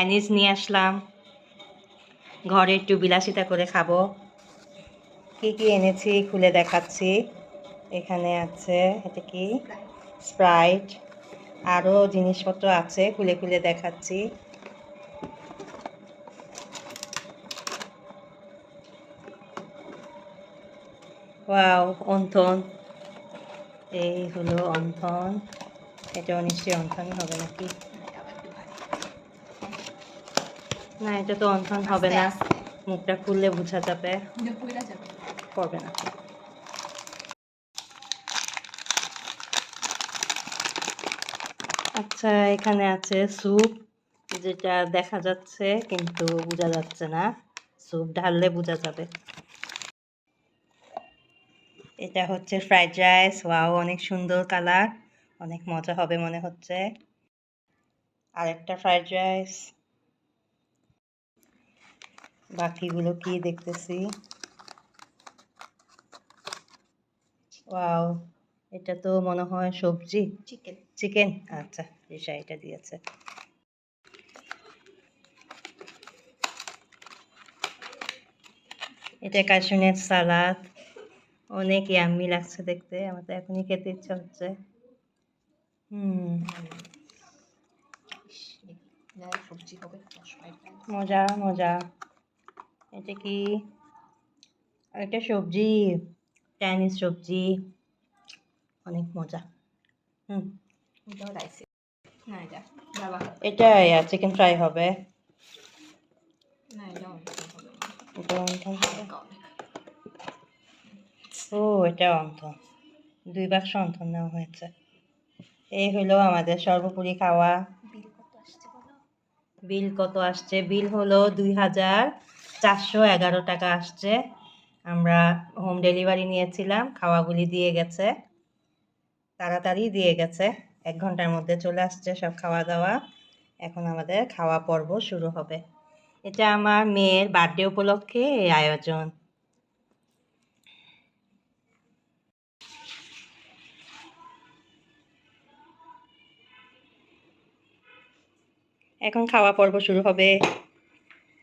Chinese নিয়ে আসলাম। ঘরে একটু বিলাসিতা করে খাব। কি কি এনেছি খুলে দেখাচ্ছি। এখানে আছে, এটা কি? স্প্রাইট আরও জিনিসপত্র আছে, খুলে খুলে দেখাচ্ছি। ওয়াও, অন্থন। এই হলো অন্থন। এটাও নিশ্চয়ই অন্থনই হবে নাকি? না এটা তো অন্থন হবে না। মুখটা খুললে বোঝা যাবে। করবে না। আচ্ছা এখানে আছে স্যুপ যেটা দেখা যাচ্ছে কিন্তু বোঝা যাচ্ছে না। স্যুপ ঢাললে বোঝা যাবে। এটা হচ্ছে ফ্রাইড রাইস। ওয়াও অনেক সুন্দর কালার। অনেক মজা হবে মনে হচ্ছে। আরেকটা ফ্রাইড রাইস। বাকিগুলো কি দেখতেছি? ওয়াও এটা তো মনে হয় সবজি। চিকেন চিকেন আচ্ছা রিসা এটা দিয়েছে। এটা কাশুনের সালাদ। অনেক ইয়াম্মি লাগছে দেখতে আমার তো এখনই খেতে ইচ্ছা হচ্ছে। হুম। সবজি হবে। মজা মজা। এটা কি? এটা সবজি চাইনিজ সবজি। অনেক মজা। হুম। এটা চিকেন ফ্রাই হবে। ও এটা অন্থন দুই বাক্স অন্থন নেওয়া হয়েছে। এই হলো আমাদের সর্বোপরি খাওয়া। বিল কত আসছে? বিল হলো দুই হাজার চারশো এগারো টাকা আসছে। আমরা হোম ডেলিভারি নিয়েছিলাম, খাওয়াগুলি দিয়ে গেছে, তাড়াতাড়ি দিয়ে গেছে, এক ঘণ্টার মধ্যে চলে আসছে সব খাওয়া দাওয়া এখন আমাদের খাওয়া পর্ব শুরু হবে। এটা আমার মেয়ের বার্থডে উপলক্ষে এই আয়োজন। এখন খাওয়া পর্ব শুরু হবে।